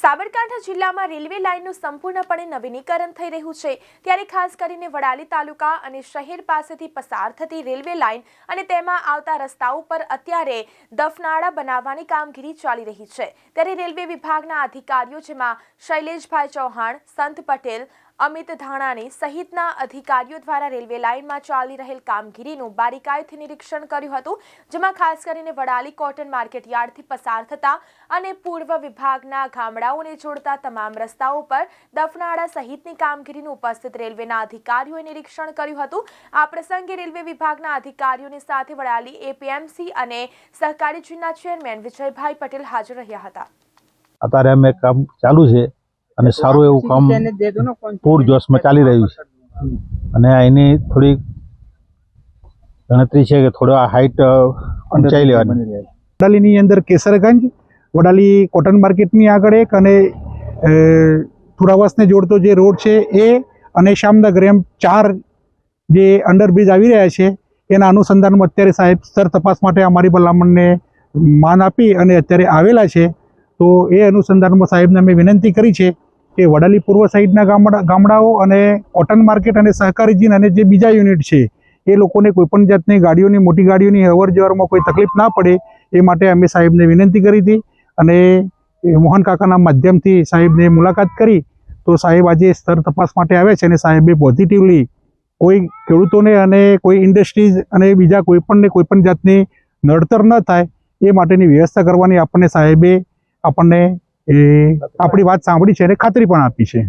સાબરકાંઠા જિલ્લામાં રેલવે લાઇનનું સંપૂર્ણપણે નવીનીકરણ થઈ રહ્યું છે. ત્યારે ખાસ કરીને વડાલી તાલુકા અને શહેર પાસેથી પસાર થતી રેલવે લાઇન અને તેમાં આવતા રસ્તાઓ પર અત્યારે દફનાળા બનાવવાની કામગીરી ચાલી રહી છે. ત્યારે રેલવે વિભાગના અધિકારીઓ જેમાં શૈલેષભાઈ ચૌહાણ, સંત પટેલ અમિત ધાણાને સહિતના અધિકારીઓ દ્વારા રેલવે લાઇનમાં ચાલી રહેલ કામગીરીનું બારીકાઈથી નિરીક્ષણ કર્યું હતું, જેમાં ખાસ કરીને વડાલી કોટન માર્કેટ યાર્ડથી પસાર થતા અને પૂર્વ વિભાગના ગામડાઓને જોડતા તમામ રસ્તાઓ પર દફનાળા સહિતની કામગીરીનું ઉપસ્થિત રેલવેના અધિકારીઓએ નિરીક્ષણ કર્યું હતું. આ પ્રસંગે રેલવે વિભાગના અધિકારીઓની સાથે વડાલી એપીએમસી અને સહકારી જૂના ચેરમેન વિજયભાઈ પટેલ હાજર રહ્યા હતા. અત્યારે અમે કામ ચાલુ છે. અને સારું એવું કામ પૂર જોશમાં ચાલી રહ્યું છે. અને એની થોડી ગણતરી છે કે થોડો આ હાઈટ ઊંચાઈ લેવાની. વડાલીની અંદર કેસરગંજ વડાલી કોટન માર્કેટની આગળ એક અને પુરાવાસને જોડતો જે રોડ છે એ અને શ્યામનગર એમ ચાર જે અંડરબ્રિજ આવી રહ્યા છે એના અનુસંધાનમાં અત્યારે સાહેબ સ્તર તપાસ માટે અમારી ભલામણને માન આપી અને અત્યારે આવેલા છે. તો એ અનુસંધાનમાં સાહેબને અમે વિનંતી કરી છે કે વડાલી પૂર્વ સાઈડના ગામડા ગામડાઓ અને કોટન માર્કેટ અને સહકારી જીન અને જે બીજા યુનિટ છે, એ લોકોને કોઈપણ જાતની ગાડીઓની, મોટી ગાડીઓની અવર જવરમાં કોઈ તકલીફ ના પડે, એ માટે અમે સાહેબને વિનંતી કરી હતી અને મોહન કાકાના માધ્યમથી સાહેબને મુલાકાત કરી. તો સાહેબ આજે સ્તર તપાસ માટે આવ્યા છે અને સાહેબે પોઝિટિવલી કોઈ ખેડૂતોને અને કોઈ ઇન્ડસ્ટ્રીઝ અને બીજા કોઈ પણને કોઈ પણ જાતની નડતર ન થાય, એ માટેની વ્યવસ્થા કરવાની આપણને સાહેબે આપણને એ આપણી વાત સાંભળી છે અને ખાતરી પણ આપી છે.